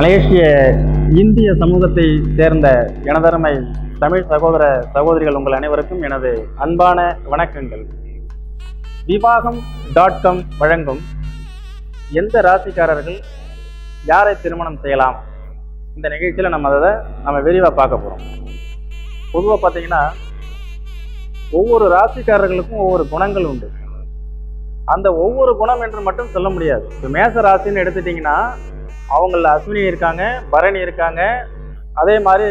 மலேசிய இந்திய சமூகத்தை சேர்ந்த எனதருமை தமிழ் சகோதர சகோதரிகள் உங்கள் அனைவருக்கும் எனது அன்பான வணக்கங்கள். விவாகம் டாட் காம் வழங்கும் எந்த ராசிக்காரர்கள் யாரை திருமணம் செய்யலாம்? இந்த நிகழ்ச்சியில் நம்ம அதை நம்ம விரிவாக பார்க்க போகிறோம் பொதுவாக பார்த்தீங்கன்னா ஒவ்வொரு ராசிக்காரர்களுக்கும் ஒவ்வொரு குணங்கள் உண்டு. அந்த ஒவ்வொரு குணம் என்று மட்டும் சொல்ல முடியாது. இப்போ மேச ராசின்னு எடுத்துட்டிங்கன்னா அவங்கள அஸ்வினி இருக்காங்க பரணி இருக்காங்க அதே மாதிரி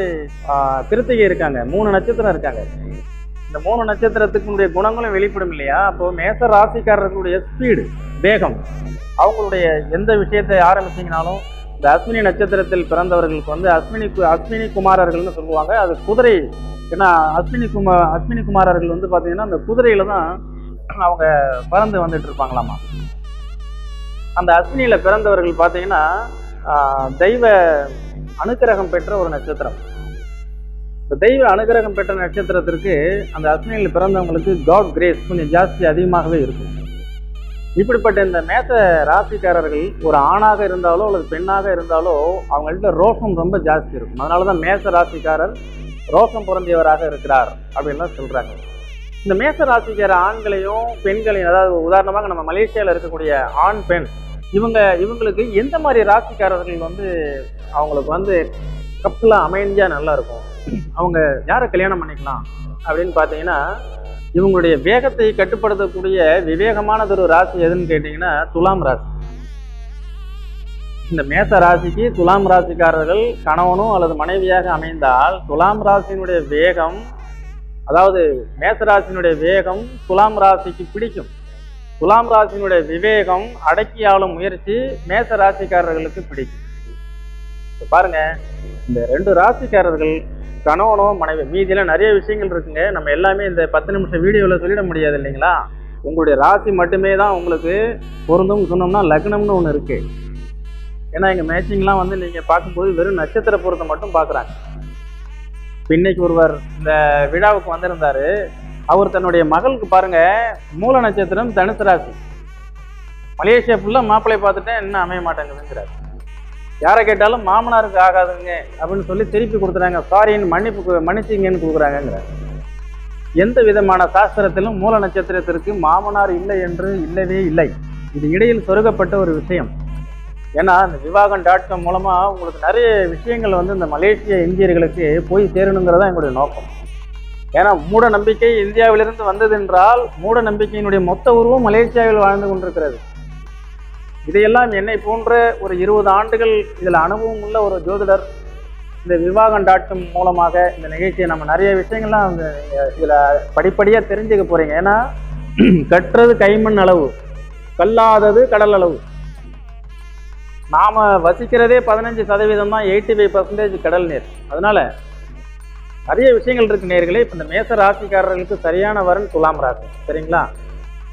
கிருத்திகை இருக்காங்க மூணு நட்சத்திரம் இருக்காங்க. இந்த மூணு நட்சத்திரத்துக்குடைய குணங்களும் வெளிப்படும் இல்லையா? அப்போது மேச ராசிக்காரர்களுடைய ஸ்பீடு வேகம் அவங்களுடைய எந்த விஷயத்தை ஆரம்பிச்சீங்கனாலும் இந்த அஸ்வினி நட்சத்திரத்தில் பிறந்தவர்களுக்கு வந்து அஸ்வினி கு- அஸ்வினி குமாரர்கள்னு சொல்லுவாங்க. அது குதிரை ஏன்னா அஸ்வினி குமார் அஸ்வினி குமாரர்கள் வந்து பார்த்தீங்கன்னா அந்த குதிரையில் தான் அவங்க பறந்து வந்துட்டு இருப்பாங்களாமா. அந்த அஸ்வினியில் பிறந்தவர்கள் பார்த்தீங்கன்னா தெய்வ அனுக்கிரகம் பெற்ற ஒரு நட்சத்திரம். இந்த தெய்வ அனுகிரகம் பெற்ற நட்சத்திரத்திற்கு அந்த அஸ்வினியில் பிறந்தவங்களுக்கு காட் கிரேஸ் கொஞ்சம் ஜாஸ்தி அதிகமாகவே இருக்கும். இப்படிப்பட்ட இந்த மேச ராசிக்காரர்கள் ஒரு ஆணாக இருந்தாலோ அல்லது பெண்ணாக இருந்தாலோ அவங்கள்ட்ட ரோஷம் ரொம்ப ஜாஸ்தி இருக்கும். அதனால தான் மேச ராசிக்காரர் ரோஷம் பொருந்தியவராக இருக்கிறார் அப்படின்லாம் சொல்கிறாங்க இந்த மேச ராசிக்கார ஆண்களையும் பெண்களையும் அதாவது உதாரணமாக நம்ம மலேசியாவில் இருக்கக்கூடிய ஆண் பெண் இவங்க இவங்களுக்கு எந்த மாதிரி ராசிக்காரர்கள் வந்து அவங்களுக்கு வந்து கப்பலாக அமைஞ்சா நல்லா இருக்கும்? அவங்க யாரை கல்யாணம் பண்ணிக்கலாம்? அப்படின்னு பார்த்தீங்கன்னா இவங்களுடைய வேகத்தை கட்டுப்படுத்தக்கூடிய விவேகமானதொரு ராசி எதுன்னு கேட்டிங்கன்னா துலாம் ராசி. இந்த மேச ராசிக்கு துலாம் ராசிக்காரர்கள் கணவனும் அல்லது மனைவியாக அமைந்தால் துலாம் ராசியினுடைய வேகம் அதாவது மேச ராசியினுடைய வேகம் துலாம் ராசிக்கு பிடிக்கும். துலாம் ராசியினுடைய விவேகம் அடக்கி ஆளும் முயற்சி மேச ராசிக்காரர்களுக்கு பிடிக்கும். பாருங்க இந்த ரெண்டு ராசிக்காரர்கள் கணவனோ மனைவி மீதியில நிறைய விஷயங்கள் இருக்குங்க. நம்ம எல்லாமே இந்த பத்து நிமிஷம் வீடியோவில் சொல்லிட முடியாது இல்லைங்களா? உங்களுடைய ராசி மட்டுமே தான் உங்களுக்கு பொருந்தும் சொன்னோம்னா லக்னம்னு ஒன்று இருக்கு. ஏன்னா எங்கள் மேட்சிங்லாம் வந்து நீங்கள் பார்க்கும்போது வெறும் நட்சத்திர பொருத்தம் மட்டும் பார்க்குறாங்க. இன்னைக்கு ஒருவர் இந்த விழாவுக்கு வந்திருந்தாரு. அவர் தன்னுடைய மகளுக்கு பாருங்க மூல நட்சத்திரம் தனுசு ராசி. மலேசியா ஃபுல்லாக மாப்பிள்ளை பார்த்துட்டேன் என்ன அமைய மாட்டேங்குதுங்கிறார். யாரை கேட்டாலும் மாமனாருக்கு ஆகாதுங்க அப்படின்னு சொல்லி திருப்பி கொடுத்துறாங்க. சாரின்னு மன்னிப்பு மன்னிச்சிங்கன்னு கொடுக்குறாங்கங்கிற எந்த விதமான சாஸ்திரத்திலும் மூல நட்சத்திரத்திற்கு மாமனார் இல்லை என்று இல்லவே இல்லை. இது இடையில் சொருகப்பட்ட ஒரு விஷயம். ஏன்னா இந்த விவாகம் டாட் காம் மூலமாக உங்களுக்கு நிறைய விஷயங்கள் வந்து இந்த மலேசிய இந்தியர்களுக்கு போய் சேரணுங்கிறதான் எங்களுடைய நோக்கம். ஏன்னா மூட நம்பிக்கை இந்தியாவிலிருந்து வந்தது என்றால் மூட நம்பிக்கையினுடைய மொத்த உருவம் மலேசியாவில் வாழ்ந்து கொண்டிருக்கிறது. இதையெல்லாம் என்னை போன்ற ஒரு இருபது ஆண்டுகள் இதில் அனுபவம் உள்ள ஒரு ஜோதிடர் இந்த விவாகம் டாட் மூலமாக இந்த நிகழ்ச்சியை நம்ம நிறைய விஷயங்கள்லாம் இதில் படிப்படியாக தெரிஞ்சுக்க போகிறீங்க ஏன்னா கற்றது கைமண் அளவு கல்லாதது கடல் அளவு. நாம் வசிக்கிறதே பதினஞ்சு சதவீதம் தான் எயிட்டி ஃபைவ் பர்சன்டேஜ் கடல் நீர். அதனால் நிறைய விஷயங்கள் இருக்கு நேர்களே இப்போ இந்த மேச ராசிக்காரர்களுக்கு சரியான வரன் துலாம் ராசி. சரிங்களா?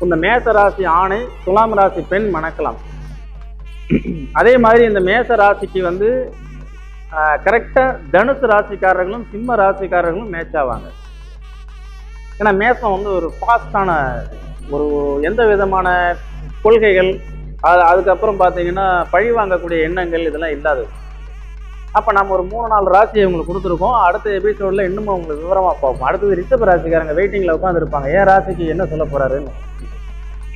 இந்த மேச ராசி ஆணை துலாம் ராசி பெண் மணக்கலாம். அதே மாதிரி இந்த மேச ராசிக்கு வந்து கரெக்டாக தனுசு ராசிக்காரர்களும் சிம்ம ராசிக்காரர்களும் மேட்ச் ஆவாங்க. ஏன்னா மேசம் வந்து ஒரு ஃபாஸ்டான ஒரு எந்த விதமான கொள்கைகள் அது அதுக்கப்புறம் பார்த்தீங்கன்னா பழி வாங்கக்கூடிய எண்ணங்கள் இதெல்லாம் இல்லாதது. அப்போ நம்ம ஒரு மூணு நாலு ராசியை உங்களுக்கு கொடுத்துருக்கோம். அடுத்த எபிசோடில் இன்னும் உங்களுக்கு விவரமாக பார்ப்போம். அடுத்தது ரிஷப ராசிக்காரங்க வெயிட்டிங்கில் உட்காந்துருப்பாங்க ஏன் ராசிக்கு என்ன சொல்ல போறாருன்னு.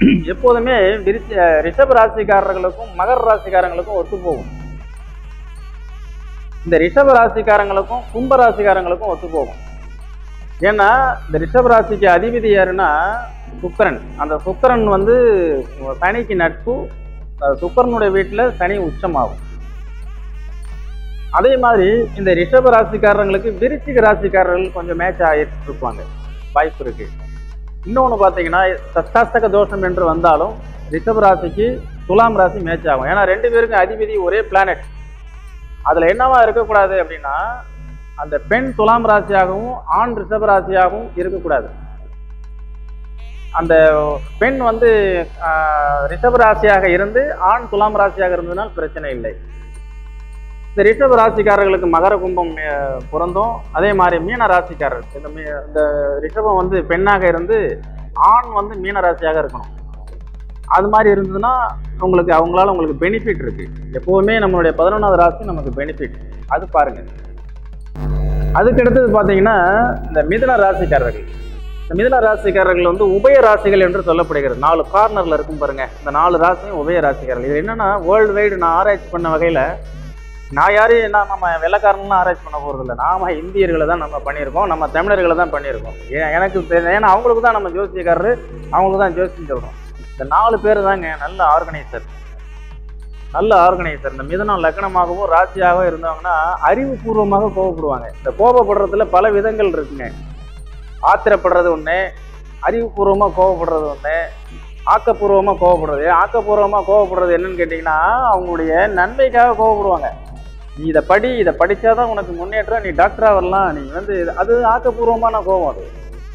எப்போதுமே விரிச்ச ரிஷப ராசிக்காரர்களுக்கும் மகர ராசிக்காரங்களுக்கும் ஒத்து போகும். இந்த ரிஷப ராசிக்காரங்களுக்கும் கும்ப ராசிக்காரங்களுக்கும் ஒத்து போகும். ஏன்னா இந்த ரிஷப ராசிக்கு அதிபதி யாருன்னா சுக்கிரன். அந்த சுக்கிரன் வந்து சனிக்கு நட்பு சுக்கிரனுடைய வீட்டில் சனி உச்சமாகும். அதே மாதிரி இந்த ரிஷப ராசிக்காரங்களுக்கு விருச்சிக ராசிக்காரர்கள் கொஞ்சம் மேட்ச் ஆகிட்டு இருப்பாங்க வாய்ப்பு இருக்கு. இன்னொன்று பார்த்தீங்கன்னா சஷ்டாஷ்டக தோஷம் என்று வந்தாலும் ரிஷப ராசிக்கு துலாம் ராசி மேட்ச் ஆகும். ஏன்னா ரெண்டு பேருக்கும் அதிபதி ஒரே பிளானட் அதில் என்னவா இருக்கக்கூடாது அப்படின்னா அந்த பெண் துலாம் ராசியாகவும் ஆண் ரிஷப ராசியாகவும் இருக்கக்கூடாது. அந்த பெண் வந்து ஆஹ், ரிஷப ராசியாக இருந்து ஆண் துலாம் ராசியாக இருந்ததுனால் பிரச்சனை இல்லை. இந்த ரிஷப ராசிக்காரர்களுக்கு மகர கும்பம் பிறந்தும் அதே மாதிரி மீன ராசிக்காரர். இந்த மீ இந்த ரிஷபம் வந்து பெண்ணாக இருந்து ஆண் வந்து மீன ராசியாக இருக்கணும். அது மாதிரி இருந்ததுன்னா உங்களுக்கு அவங்களால உங்களுக்கு பெனிஃபிட் இருக்கு. எப்பவுமே நம்மளுடைய பதினொன்றாவது ராசி நமக்கு பெனிஃபிட் அது பாருங்க. அதுக்கடுத்தது பார்த்தீங்கன்னா இந்த மிதன ராசிக்காரர்கள். இந்த மிதன ராசிக்காரர்கள் வந்து உபய ராசிகள் என்று சொல்லப்படுகிறது. நாலு கார்னரில் இருக்கும் பாருங்க. இந்த நாலு ராசியும் உபய ராசிக்காரர்கள். இது என்னன்னா வேர்ல்டு வைடு நான் ஆராய்ச்சி பண்ண வகையில் நான் யாரையும் என்ன நம்ம வெள்ளக்காரன்லாம் ஆராய்ச்சி பண்ண போகிறது இல்லை. நாம இந்தியர்களை தான் நம்ம பண்ணியிருக்கோம். நம்ம தமிழர்களை தான் பண்ணியிருக்கோம். ஏன் எனக்கு ஏன்னா அவங்களுக்கு தான் நம்ம ஜோசியக்காரரு அவங்களுக்கு தான் ஜோசியம் சொல்கிறோம் இந்த நாலு பேர் தாங்க நல்ல ஆர்கனைசர். நல்ல ஆர்கனைசர். இந்த மிதனம் லக்னமாகவும் ராசியாகவும் இருந்தாங்கன்னா அறிவுபூர்வமாக கோபப்படுவாங்க இந்த கோபப்படுறதுல பல விதங்கள் இருக்குங்க. ஆத்திரப்படுறது ஒன்று அறிவுபூர்வமாக கோபப்படுறது ஒன்று ஆக்கப்பூர்வமாக கோவப்படுறது. ஆக்கப்பூர்வமாக கோவப்படுறது என்னன்னு கேட்டிங்கன்னா அவங்களுடைய நன்மைக்காக கோவப்படுவாங்க. நீ இதை படி இதை படிச்சாதான் உனக்கு முன்னேற்றம் நீ டாக்டராக வரலாம் நீ வந்து அது ஆக்கப்பூர்வமான கோபம் அது.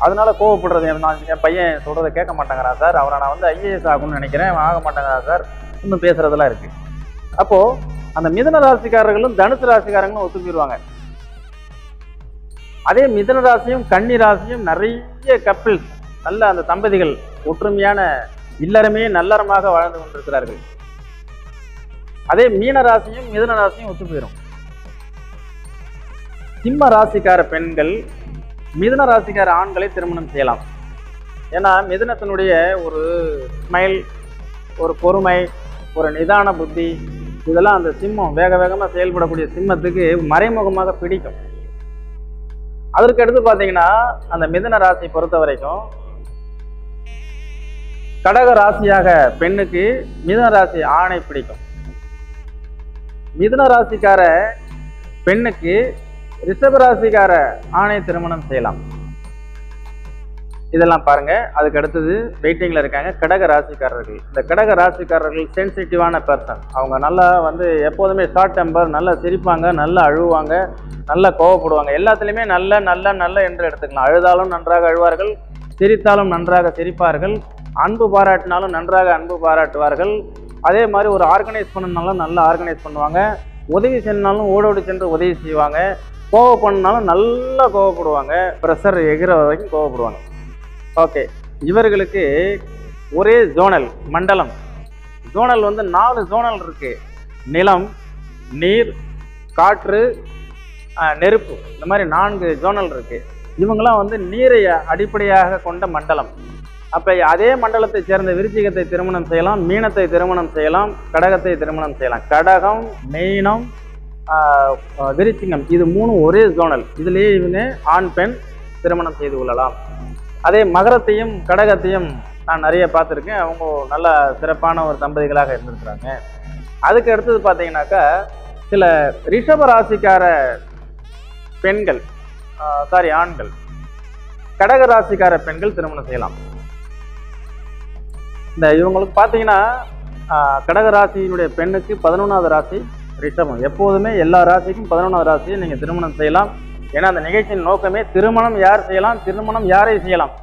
அதனால கோவப்படுறது நான் என் பையன் சொல்றதை கேட்க மாட்டேங்கிறா சார் அவனை நான் வந்து ஐஏஎஸ் ஆகணும்னு நினைக்கிறேன். ஆக மாட்டேங்கிறா சார் இன்னும் பேசுறதெல்லாம் இருக்கு. அப்போ அந்த மிதன ராசிக்காரர்களும் தனுசு ராசிக்காரங்களும் ஒத்து அதே மிதன ராசியும் கன்னி ராசியும் நிறைய கப்பிள்ஸ் நல்ல அந்த தம்பதிகள் ஒற்றுமையான இல்லறமே நல்லறமாக வாழ்ந்து கொண்டிருக்கிறார்கள். அதே மீன ராசியும் மிதுன ராசியும் ஒத்து போயிடும் சிம்ம ராசிக்கார பெண்கள் மிதுன ராசிக்கார ஆண்களை திருமணம் செய்யலாம். ஏன்னா மிதுனத்தினுடைய ஒரு ஸ்மைல் ஒரு பொறுமை ஒரு நிதான புத்தி இதெல்லாம் அந்த சிம்மம் வேக வேகமாக செயல்படக்கூடிய சிம்மத்துக்கு மறைமுகமாக பிடிக்கும். அதற்கு அடுத்து பார்த்தீங்கன்னா அந்த மிதுன ராசி பொறுத்த வரைக்கும் கடக ராசியாக பெண்ணுக்கு மிதுன ராசி ஆணை பிடிக்கும். மிதுன ராசிக்கார பெண்ணுக்கு ரிஷப ராசிக்கார ஆணை திருமணம் செய்யலாம். இதெல்லாம் பாருங்க. அதுக்கு அடுத்தது வெயிட்டிங்ல இருக்காங்க கடக ராசிக்காரர்கள். இந்த கடக ராசிக்காரர்கள் சென்சிட்டிவான பர்சன் அவங்க நல்லா வந்து எப்போதுமே ஷார்ட் டெம்பர் நல்லா சிரிப்பாங்க நல்லா அழுவாங்க நல்லா கோவப்படுவாங்க. எல்லாத்துலேயுமே நல்ல நல்ல நல்ல என்று எடுத்துக்கலாம். அழுதாலும் நன்றாக அழுவார்கள் சிரித்தாலும் நன்றாக சிரிப்பார்கள். அன்பு பாராட்டினாலும் நன்றாக அன்பு பாராட்டுவார்கள். அதே மாதிரி ஒரு ஆர்கனைஸ் பண்ணனாலும் நல்லா ஆர்கனைஸ் பண்ணுவாங்க. உதவி செய்யணுனாலும் ஓடோடி சென்று உதவி செய்வாங்க. கோவ பண்ணாலும் நல்லா கோவப்படுவாங்க. ப்ரெஷர் எகிற வரைக்கும் கோவப்படுவாங்க. ஓகே இவர்களுக்கு ஒரே ஜோனல் மண்டலம். ஜோனல் வந்து நாலு ஜோனல் இருக்குது நிலம் நீர் காற்று நெருப்பு. இந்த மாதிரி நான்கு ஜோனல் இருக்குது இவங்களாம் வந்து நீரை அடிப்படையாக கொண்ட மண்டலம். அப்போ அதே மண்டலத்தை சேர்ந்த விருச்சிகத்தை திருமணம் செய்யலாம் மீனத்தை திருமணம் செய்யலாம் கடகத்தை திருமணம் செய்யலாம். கடகம் மீனம் ஆஹ், விருச்சிகம் இது மூணும் ஒரே ஜோனல் இதுலேயே இவங்க ஆண் பெண் திருமணம் செய்து கொள்ளலாம். அதே மகரத்தையும் கடகத்தையும் நான் நிறைய பார்த்துருக்கேன். அவங்க நல்ல சிறப்பான ஒரு தம்பதிகளாக இருந்திருக்கிறாங்க. அதுக்கு அடுத்தது பார்த்தீங்கன்னாக்கா சில ரிஷப ராசிக்கார பெண்கள் சாரி ஆண்கள் கடக ராசிக்கார பெண்கள் திருமணம் செய்யலாம். இந்த இவங்களுக்கு பார்த்தீங்கன்னா கடகராசியினுடைய கடக ராசியினுடைய பெண்ணுக்கு பதினொன்றாவது ராசி ரிஷபம். எப்போதுமே எல்லா ராசிக்கும் பதினொன்றாவது ராசியை நீங்கள் திருமணம் செய்யலாம். ஏன்னா அந்த நிகழ்ச்சியின் நோக்கமே திருமணம் யார் செய்யலாம் திருமணம் யாரை செய்யலாம்?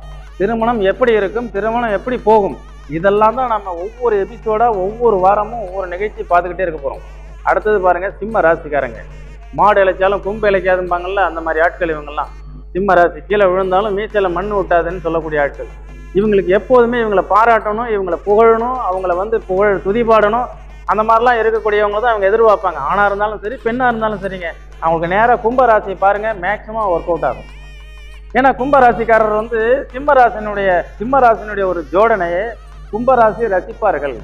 திருமணம் எப்படி இருக்கும் திருமணம் எப்படி போகும்? இதெல்லாம் தான் நம்ம ஒவ்வொரு எபிசோடா ஒவ்வொரு வாரமும் ஒவ்வொரு நிகழ்ச்சி பார்த்துக்கிட்டே இருக்க போகிறோம் அடுத்தது பாருங்கள் சிம்ம ராசிக்காரங்க. மாடு இழைச்சாலும் கும்பு இழைக்காதும்பாங்கள்ல அந்த மாதிரி ஆட்கள் இவங்கெல்லாம். சிம்ம ராசி. கீழே விழுந்தாலும் மீச்சல மண் விட்டாதுன்னு சொல்லக்கூடிய ஆட்கள். இவங்களுக்கு எப்போதுமே இவங்களை பாராட்டணும் இவங்களை புகழணும் அவங்கள வந்து புகழ் துதிபாடணும் அந்த மாதிரிலாம் இருக்கக்கூடியவங்க தான் அவங்க எதிர்பார்ப்பாங்க. ஆணாக இருந்தாலும் சரி பெண்ணாக இருந்தாலும் சரிங்க. அவங்களுக்கு நேராக கும்பராசியை பாருங்கள் மேக்ஸிமம் ஒர்க் அவுட் ஆகும். ஏன்னா கும்பராசிக்காரர் வந்து சிம்மராசினுடைய சிம்மராசினுடைய ஒரு ஜோடனையை கும்பராசி ரசிப்பார்கள்.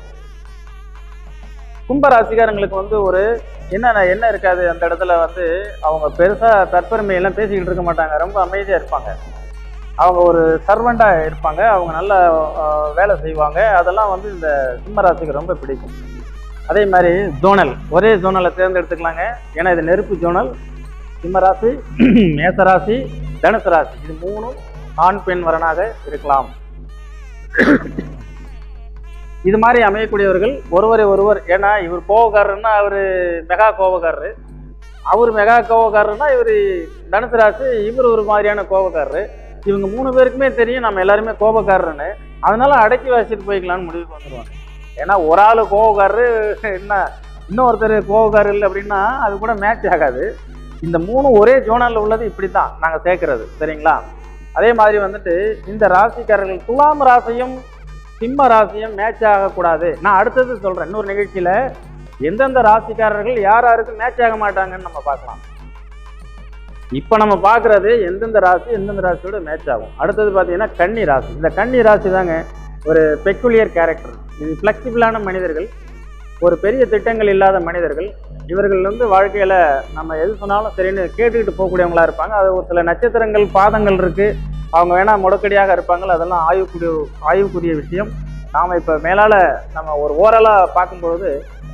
கும்பராசிக்காரங்களுக்கு வந்து ஒரு என்ன என்ன இருக்காது அந்த இடத்துல வந்து அவங்க பெருசாக தற்பெருமையெல்லாம் பேசிக்கிட்டு இருக்க மாட்டாங்க. ரொம்ப அமைதியாக இருப்பாங்க. அவங்க ஒரு சர்வெண்டாக இருப்பாங்க. அவங்க நல்ல வேலை செய்வாங்க. அதெல்லாம் வந்து இந்த சிம்மராசிக்கு ரொம்ப பிடிக்கும். அதே மாதிரி ஜோனல் ஒரே ஜோனலை தேர்ந்தெடுத்துக்கலாங்க. ஏன்னா இது நெருப்பு ஜோனல் சிம்மராசி மேசராசி தனுசு ராசி இது மூணும் ஆண் பெண் வரனாக இருக்கலாம். இது மாதிரி அமையக்கூடியவர்கள் ஒருவரை ஒருவர் ஏன்னா இவர் கோவக்காரர்னா அவர் மெகா கோவக்காரரு. அவர் மெகா கோவக்காரர்னா இவர் தனுசு ராசி இவர் ஒரு மாதிரியான கோவக்காரரு. இவங்க மூணு பேருக்குமே தெரியும் நம்ம எல்லாருமே கோபக்காரருன்னு அதனால அடக்கி வச்சுட்டு போய்க்கலாம்னு முடிவுக்கு வந்துடுவாங்க ஏன்னா ஒரு ஆள் கோபக்காரரு என்ன இன்னொருத்தர் கோபக்காரர் இல்லை அப்படின்னா அது கூட மேட்ச் ஆகாது. இந்த மூணு ஒரே ஜோனலில் உள்ளது இப்படி தான் நாங்கள் சேர்க்கறது. சரிங்களா? அதே மாதிரி வந்துட்டு இந்த ராசிக்காரர்கள் துலாம் ராசியும் சிம்ம ராசியும் மேட்ச் ஆகக்கூடாது. நான் அடுத்தது சொல்கிறேன் இன்னொரு நிகழ்ச்சியில் எந்தெந்த ராசிக்காரர்கள் யார் யாருக்கு மேட்ச் ஆக மாட்டாங்கன்னு நம்ம பார்க்கலாம். இப்போ நம்ம பார்க்குறது எந்தெந்த ராசி எந்தெந்த ராசியோட மேட்ச் ஆகும். அடுத்தது பார்த்தீங்கன்னா கன்னி ராசி. இந்த கன்னி ராசி தாங்க ஒரு பெக்குலியர் கேரக்டர் இது ஃப்ளெக்சிபிளான மனிதர்கள் ஒரு பெரிய திட்டங்கள் இல்லாத மனிதர்கள். இவர்கள் வந்து வாழ்க்கையில் நம்ம எது சொன்னாலும் சரின்னு கேட்டுக்கிட்டு போகக்கூடியவங்களா இருப்பாங்க. அது ஒரு சில நட்சத்திரங்கள் பாதங்கள் இருக்குது அவங்க வேணால் முடக்கடியாக இருப்பாங்க. அதெல்லாம் ஆய்வுக்குரிய ஆய்வுக்குரிய விஷயம். நாம் இப்போ மேலால் நம்ம ஒரு ஓரலாக பார்க்கும்பொழுது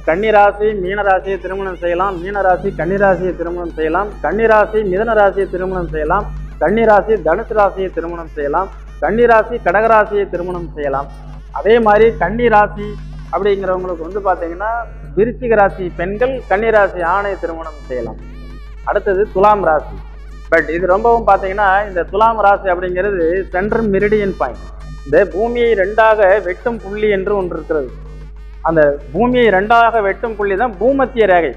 கன்னிராசி மீனராசியை திருமணம் செய்யலாம். மீனராசி கன்னிராசியை திருமணம் செய்யலாம். கன்னிராசி மிதன ராசியை திருமணம் செய்யலாம். கன்னிராசி தனுசு ராசியை திருமணம் செய்யலாம். கன்னிராசி கடகராசியை திருமணம் செய்யலாம். அதே மாதிரி கன்னிராசி அப்படிங்கிறவங்களுக்கு வந்து பார்த்தீங்கன்னா விருச்சிக ராசி பெண்கள் கன்னிராசி ஆணை திருமணம் செய்யலாம். அடுத்தது துலாம் ராசி. பட் இது ரொம்பவும் பார்த்தீங்கன்னா இந்த துலாம் ராசி அப்படிங்கிறது சென்ட்ரல் மெரிடியன் பாயிண்ட். இந்த பூமியை ரெண்டாக வெட்டும் புள்ளி என்று ஒன்று இருக்கிறது. அந்த பூமியை ரெண்டாக வெட்டும் புள்ளி தான் பூமத்திய ரேகை.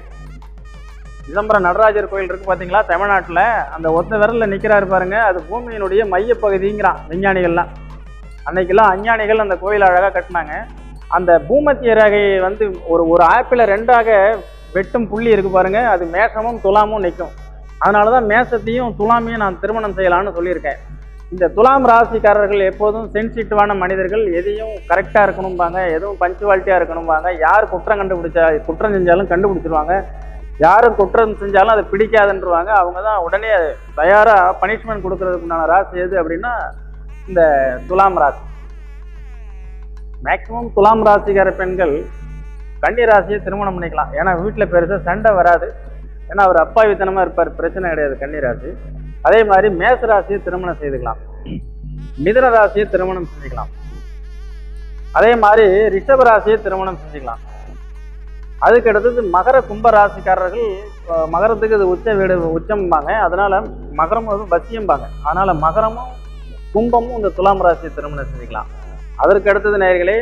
சிதம்பரம் நடராஜர் கோயில் இருக்கு பார்த்தீங்களா தமிழ்நாட்டில். அந்த ஒத்த விரலில் நிற்கிறாரு பாருங்க. அது பூமியினுடைய மையப்பகுதிங்கிறான் விஞ்ஞானிகள்லாம். அன்னைக்கெல்லாம் அஞ்ஞானிகள் அந்த கோயில் அழகாக கட்டினாங்க. அந்த பூமத்திய ரேகையை வந்து ஒரு ஒரு ஆப்பிள ரெண்டாக வெட்டும் புள்ளி இருக்கு பாருங்க. அது மேஷமும் துலாமும் நிற்கும் அதனால தான் மேஷத்தையும் துலாமையும் நான் திருமணம் செய்யலாம்னு சொல்லியிருக்கேன். இந்த துலாம் ராசிக்காரர்கள் எப்போதும் சென்சிட்டிவான மனிதர்கள். எதையும் கரெக்டாக இருக்கணும்பாங்க எதுவும் பஞ்சுவாலிட்டியாக இருக்கணும்பாங்க. யார் குற்றம் கண்டுபிடிச்சா குற்றம் செஞ்சாலும் கண்டுபிடிச்சிருவாங்க. யாரும் குற்றம் செஞ்சாலும் அதை பிடிக்காதுன்றவாங்க. அவங்க தான் உடனே தயாராக பனிஷ்மெண்ட் கொடுக்கறதுக்குண்டான ராசி எது அப்படின்னா இந்த துலாம் ராசி. மேக்சிமம் துலாம் ராசிக்கார பெண்கள் கன்னி ராசியை திருமணம் பண்ணிக்கலாம். ஏன்னா வீட்டில் பெருசாக சண்டை வராது. ஏன்னா அவர் அப்பாவித்தனமாக இருப்பார். பிரச்சனை கிடையாது கன்னி ராசி. அதே மாதிரி மேச ராசியை திருமணம் செய்துக்கலாம். மிதுன ராசியை திருமணம் செஞ்சுக்கலாம் அதே மாதிரி ரிஷப ராசியை திருமணம் செஞ்சுக்கலாம். அதுக்கு அடுத்தது மகர கும்ப ராசிக்காரர்கள் மகரத்துக்கு இது உச்ச வீடு உச்சம்பாங்க. அதனால மகரம் வந்து வசியம்பாங்க. அதனால மகரமும் கும்பமும் இந்த துலாம் ராசியை திருமணம் செஞ்சுக்கலாம். அதற்கு அடுத்தது நேயர்களே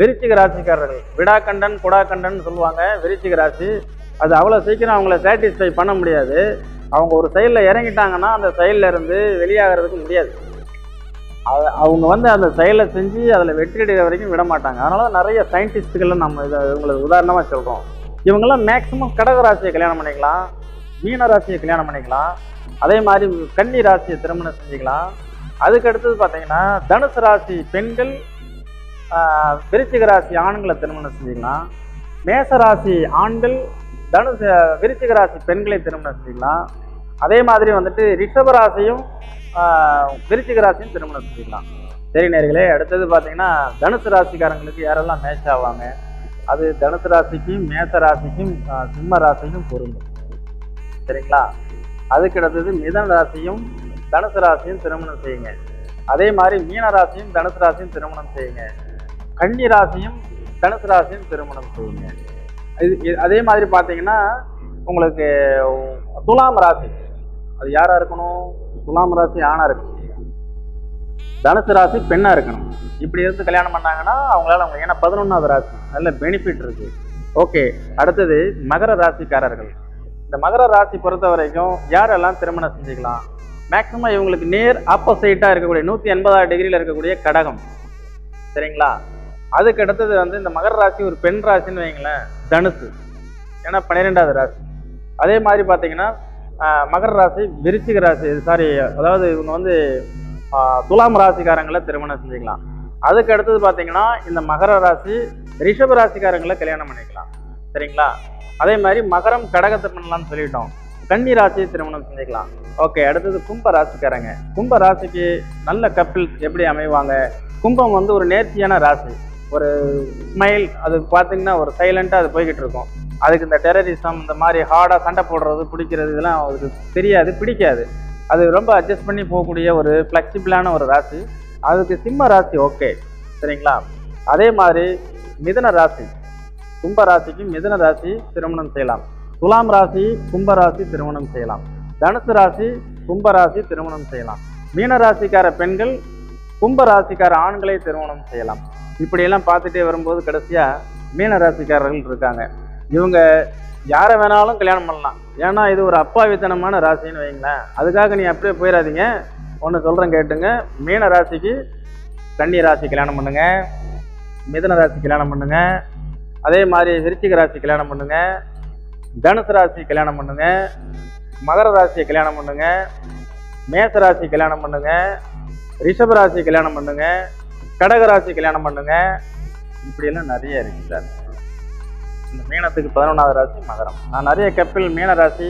விருச்சிக ராசிக்காரர்கள். விடாக்கண்டன் குடாக்கண்டன் சொல்லுவாங்க. விருச்சிக ராசி. அது அவ்வளோ சீக்கிரம் அவங்கள சாட்டிஸ்ஃபை பண்ண முடியாது. அவங்க ஒரு செயலில் இறங்கிட்டாங்கன்னா அந்த செயலில் இருந்து வெளியாகிறதுக்கு முடியாது. அது அவங்க வந்து அந்த செயலை செஞ்சு அதில் வெற்றி அடைகிற வரைக்கும் விட மாட்டாங்க. அதனால நிறைய சயின்டிஸ்ட்டுகளை நம்ம இதை உங்களுக்கு உதாரணமாக சொல்கிறோம் இவங்கெல்லாம் மேக்ஸிமம் கடக ராசியை கல்யாணம் பண்ணிக்கலாம் மீன ராசியை கல்யாணம் பண்ணிக்கலாம் அதே மாதிரி கன்னி ராசியை திருமணம் செஞ்சுக்கலாம். அதுக்கு அடுத்தது பார்த்தீங்கன்னா தனுசு ராசி பெண்கள் விருச்சிக ராசி ஆண்களை திருமணம் செஞ்சுக்கலாம். மேச ராசி ஆண்கள் தனுசு விருச்சிக ராசி பெண்களை திருமணம் செய்யலாம் அதே மாதிரி வந்துட்டு ரிஷப ராசியும் விருச்சிக ராசியும் திருமணம் செய்யலாம் சரி நேர்களே அடுத்தது பார்த்தீங்கன்னா தனுசு ராசிக்காரங்களுக்கு யாரெல்லாம் மேட்ச் ஆவாங்க? அது தனுசு ராசிக்கும் மேச ராசிக்கும் சிம்ம ராசிக்கும் பொருந்தும். சரிங்களா? அதுக்கு அடுத்தது மிதன ராசியும் தனுசு ராசியும் திருமணம் செய்யுங்க. அதே மாதிரி மீன ராசியும் தனுசு ராசியும் திருமணம் செய்யுங்க. கன்னி ராசியும் தனுசு ராசியும் திருமணம் செய்யுங்க. இது அதே மாதிரி பார்த்தீங்கன்னா உங்களுக்கு துலாம் ராசி. அது யாராக இருக்கணும்? துலாம் ராசி ஆணாக இருக்கணும். தனுசு ராசி பெண்ணாக இருக்கணும். இப்படி இருந்து கல்யாணம் பண்ணாங்கன்னா அவங்களால அவங்க ஏன்னா பதினொன்றாவது ராசி. நல்ல பெனிஃபிட் இருக்குது ஓகே அடுத்தது மகர ராசிக்காரர்கள். இந்த மகர ராசி பொறுத்த வரைக்கும் யாரெல்லாம் திருமணம் செஞ்சுக்கலாம்? மேக்ஸிமம் இவங்களுக்கு நேர் ஆப்போசைட்டாக இருக்கக்கூடிய நூற்றி எண்பதாறு டிகிரியில் இருக்கக்கூடிய கடகம். சரிங்களா? அதுக்கு அடுத்தது வந்து இந்த மகர ராசி ஒரு பெண் ராசின்னு வைங்களேன் தனுசு. ஏன்னா பன்னிரெண்டாவது ராசி. அதே மாதிரி பார்த்தீங்கன்னா மகர ராசி விருச்சிக ராசி சாரி அதாவது இவங்க வந்து துலாம் ராசிக்காரங்களை திருமணம் செஞ்சுக்கலாம். அதுக்கு அடுத்தது பார்த்தீங்கன்னா இந்த மகர ராசி ரிஷப ராசிக்காரங்களை கல்யாணம் பண்ணிக்கலாம். சரிங்களா? அதே மாதிரி மகரம் கடகத்தை பண்ணலாம்னு சொல்லிட்டோம். கன்னி ராசியை திருமணம் செஞ்சுக்கலாம். ஓகே அடுத்தது கும்ப ராசிக்காரங்க. கும்ப ராசிக்கு நல்ல கப்பிள்ஸ் எப்படி அமைவாங்க? கும்பம் வந்து ஒரு நேர்த்தியான ராசி. ஒரு ஸ்மைல் அது பார்த்தீங்கன்னா ஒரு சைலண்ட்டாக அது போய்கிட்டு இருக்கும். அதுக்கு இந்த டெரரிசம் இந்த மாதிரி ஹார்டாக சண்டை போடுறது பிடிக்கிறது இதெல்லாம் அவருக்கு தெரியாது பிடிக்காது. அது ரொம்ப அட்ஜஸ்ட் பண்ணி போகக்கூடிய ஒரு ஃப்ளெக்சிபிளான ஒரு ராசி. அதுக்கு சிம்ம ராசி ஓகே சரிங்களா? அதே மாதிரி மிதன ராசி. கும்ப ராசிக்கு மிதன ராசி திருமணம் செய்யலாம். துலாம் ராசி கும்ப ராசி திருமணம் செய்யலாம். தனுசு ராசி கும்ப ராசி திருமணம் செய்யலாம். மீன ராசிக்கார பெண்கள் கும்ப ராசிக்கார ஆண்களை திருமணம் செய்யலாம். இப்படியெல்லாம் பார்த்துட்டே வரும்போது கடைசியாக மீன ராசிக்காரர்கள் இருக்காங்க. இவங்க யாரை வேணாலும் கல்யாணம் பண்ணலாம். ஏன்னா இது ஒரு அப்பாவித்தனமான ராசின்னு வைங்களேன் அதுக்காக நீ அப்படியே போயிடாதீங்க ஒன்று சொல்கிறேன் கேட்டுங்க. மீன ராசிக்கு கன்னி ராசி கல்யாணம் பண்ணுங்க. மிதுன ராசி கல்யாணம் பண்ணுங்க. அதே மாதிரி விருச்சிக ராசி கல்யாணம் பண்ணுங்க. தனுசு ராசி கல்யாணம் பண்ணுங்க. மகர ராசியை கல்யாணம் பண்ணுங்க. மேச ராசி கல்யாணம் பண்ணுங்க. ரிஷப ராசி கல்யாணம் பண்ணுங்க. கடகராசி கல்யாணம் பண்ணுங்க. இப்படியெல்லாம் நிறைய இருக்கு சார். இந்த மீனத்துக்கு பதினொன்றாவது ராசி மகரம். நான் நிறைய கப்பில் மீன ராசி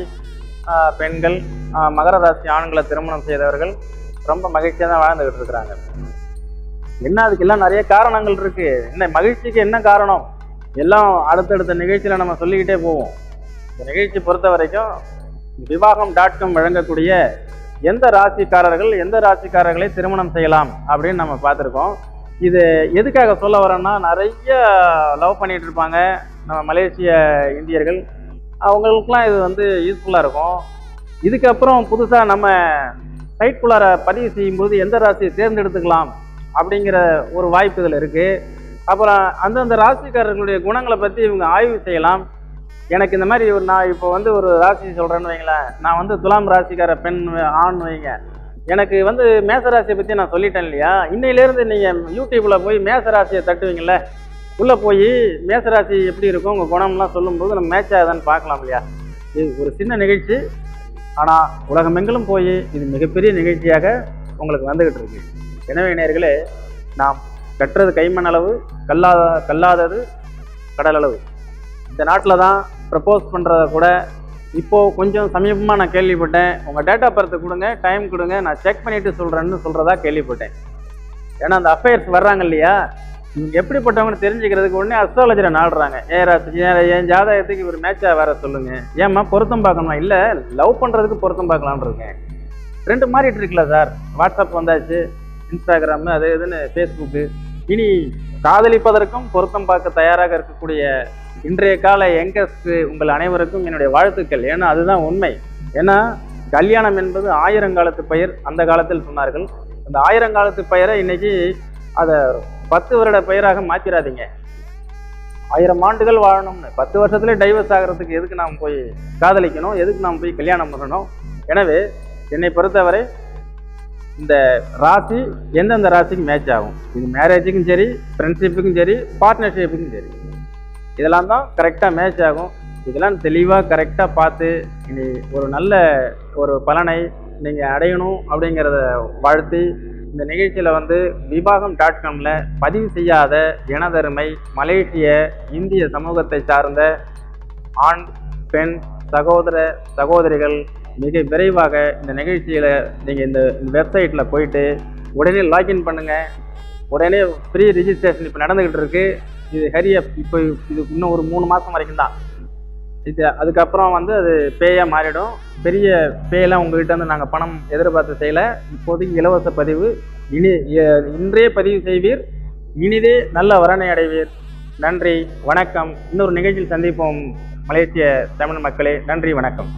ஆஹ், பெண்கள் ஆஹ், மகர ராசி ஆண்களை திருமணம் செய்தவர்கள் ரொம்ப மகிழ்ச்சியாக தான் வாழ்ந்துகிட்டு இருக்கிறாங்க. என்ன அதுக்கெல்லாம் நிறைய காரணங்கள் இருக்கு. என்ன மகிழ்ச்சிக்கு என்ன காரணம்? எல்லாம் அடுத்தடுத்த நிகழ்ச்சியில நம்ம சொல்லிக்கிட்டே போவோம். இந்த நிகழ்ச்சி பொறுத்த வரைக்கும் விவாகம் டாட் காம் வழங்கக்கூடிய எந்த ராசிக்காரர்கள் எந்த ராசிக்காரர்களை திருமணம் செய்யலாம் அப்படின்னு நம்ம பார்த்துருக்கோம். இது எதுக்காக சொல்ல வரேன்னா நிறைய லவ் பண்ணிகிட்டு இருப்பாங்க நம்ம மலேசிய இந்தியர்கள். அவங்களுக்குலாம் இது வந்து யூஸ்ஃபுல்லாக இருக்கும். இதுக்கப்புறம் புதுசாக நம்ம சைட்குள்ளார பதிவு செய்யும்போது எந்த ராசியை தேர்ந்தெடுத்துக்கலாம் அப்படிங்கிற ஒரு வாய்ப்பு இதில் இருக்குது அப்புறம் அந்தந்த ராசிக்காரர்களுடைய குணங்களை பற்றி இவங்க ஆய்வு செய்யலாம். எனக்கு இந்த மாதிரி ஒரு நான் இப்போ வந்து ஒரு ராசி சொல்கிறேன்னு வைங்களேன். நான் வந்து துலாம் ராசிக்கார பெண் ஆண் வைங்க. எனக்கு வந்து மேச ராசியை பற்றி நான் சொல்லிட்டேன் இல்லையா? இன்னையிலேருந்து நீங்கள் யூடியூப்பில் போய் மேசராசியை ராசியை தட்டுவீங்கள்ல உள்ளே போய் மேச ராசி எப்படி இருக்கும்? உங்கள் குணம்லாம் சொல்லும்போது நம்ம மேட்ச் ஆகுதான்னு பார்க்கலாம் இல்லையா? இது ஒரு சின்ன நிகழ்ச்சி. ஆனால் உலகமெங்கிலும் போய் இது மிகப்பெரிய நிகழ்ச்சியாக உங்களுக்கு வந்துக்கிட்டு இருக்கு. எனவே நேர்களே நாம் கற்றது கைமண் அளவு கல்லாத கல்லாதது கடல் அளவு. இந்த நாட்டில் தான் ப்ரப்போஸ் பண்ணுறத கூட இப்போது கொஞ்சம் சமீபமாக நான் கேள்விப்பட்டேன். உங்கள் டேட்டா பர்த்து கொடுங்க டைம் கொடுங்க நான் செக் பண்ணிவிட்டு சொல்கிறேன்னு சொல்கிறதா கேள்விப்பட்டேன். ஏன்னா அந்த அஃபேர்ஸ் வர்றாங்க இல்லையா? நீங்கள் எப்படிப்பட்டவங்கன்னு தெரிஞ்சுக்கிறதுக்கு உடனே அஸ்ட்ராலஜரை நாடுறாங்க ஏ ஏன் என் ஜாதகத்துக்கு இவர் மேட்சாக வேற சொல்லுங்கள் ஏம்மா பொருத்தம் பார்க்கணுமா? இல்லை லவ் பண்ணுறதுக்கு பொருத்தம் பார்க்கலான்னு இருக்கேன். ரெண்டு மாறிட்டு இருக்குல்ல சார் வாட்ஸ்அப் வந்தாச்சு இன்ஸ்டாகிராமு அது இதுன்னு ஃபேஸ்புக்கு இனி காதலிப்பதற்கும் பொருத்தம் பார்க்க தயாராக இருக்கக்கூடிய இன்றைய கால யங்கஸ்ட் உங்கள் அனைவருக்கும் என்னுடைய வாழ்த்துக்கள். ஏன்னா அதுதான் உண்மை. ஏன்னா கல்யாணம் என்பது ஆயிரங்காலத்து பெயர் அந்த காலத்தில் சொன்னார்கள். அந்த ஆயிரங்காலத்து பெயரை இன்னைக்கு அதை பத்து வருட பெயராக மாத்திராதீங்க. ஆயிரம் ஆண்டுகள் வாழணும்னு. பத்து வருஷத்துல டைவர்ஸ் ஆகிறதுக்கு எதுக்கு நாம் போய் காதலிக்கணும்? எதுக்கு நாம் போய் கல்யாணம் பண்ணணும்? எனவே என்னை பொறுத்தவரை இந்த ராசி எந்தெந்த ராசிக்கு மேட்ச் ஆகும்? இது மேரேஜுக்கும் சரி ஃப்ரெண்ட்ஷிப்புக்கும் சரி பார்ட்னர்ஷிப்புக்கும் சரி. இதெல்லாம் தான் கரெக்டாக மேட்ச் ஆகும். இதெல்லாம் தெளிவாக கரெக்டாக பார்த்து இனி ஒரு நல்ல ஒரு பலனை நீங்கள் அடையணும் அப்படிங்கிறத வாழ்த்தி இந்த நிகழ்ச்சியில் வந்து விவாகம் டாட் காமில் பதிவு செய்யாத இனதருமை மலேசிய இந்திய சமூகத்தை சார்ந்த ஆண் பெண் சகோதர சகோதரிகள் மிக விரைவாக இந்த நிகழ்ச்சியில் நீங்கள் இந்த வெப்சைட்டில் போயிட்டு உடனே லாகின் பண்ணுங்கள் உடனே ஃப்ரீ ரிஜிஸ்ட்ரேஷன் இப்போ நடந்துக்கிட்டு இருக்குது இது ஹரியப் இப்போ இது இன்னும் ஒரு மூணு மாதம் வரைக்கும் தான். இது அதுக்கப்புறம் வந்து அது பேயாக மாறிடும். பெரிய பேயெல்லாம் உங்கள்கிட்ட வந்து நாங்கள் பணம் எதிர்பார்த்து செய்யலை. இப்போதைக்கு இலவச பதிவு. இனி இன்றே பதிவு செய்வீர். இனிதே நல்ல வரணை அடைவீர். நன்றி வணக்கம். இன்னொரு நிகழ்ச்சியில் சந்திப்போம். மலேசிய தமிழ் மக்களே நன்றி வணக்கம்.